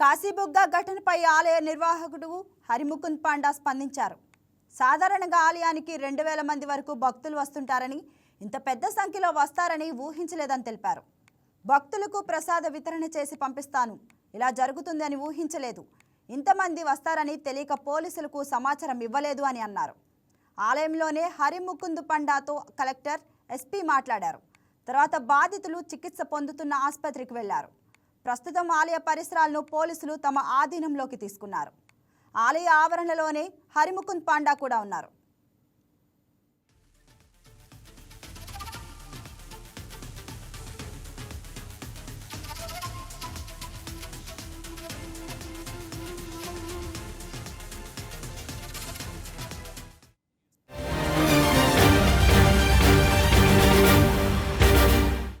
కాశీబుగ్గ ఘటనపై ఆలయ నిర్వాహకుడు హరిముకుంద్ పాండా స్పందించారు. సాధారణంగా ఆలయానికి రెండు వేల మంది వరకు భక్తులు వస్తుంటారని ఇంత పెద్ద సంఖ్యలో వస్తారని ఊహించలేదని తెలిపారు. భక్తులకు ప్రసాద వితరణ చేసి పంపిస్తాను. ఇలా జరుగుతుందని ఊహించలేదు. ఇంతమంది వస్తారని తెలియక పోలీసులకు సమాచారం ఇవ్వలేదు అని అన్నారు. ఆలయంలోనే హరిముకుంద్ పండాతో కలెక్టర్ ఎస్పీ మాట్లాడారు. తర్వాత బాధితులు చికిత్స పొందుతున్న ఆసుపత్రికి వెళ్ళారు. ప్రస్తుతం ఆలయ పరిసరాలను పోలీసులు తమ ఆధీనంలోకి తీసుకున్నారు. ఆలయ ఆవరణలోనే హరిముకుంద్ పాండా కూడా ఉన్నారు.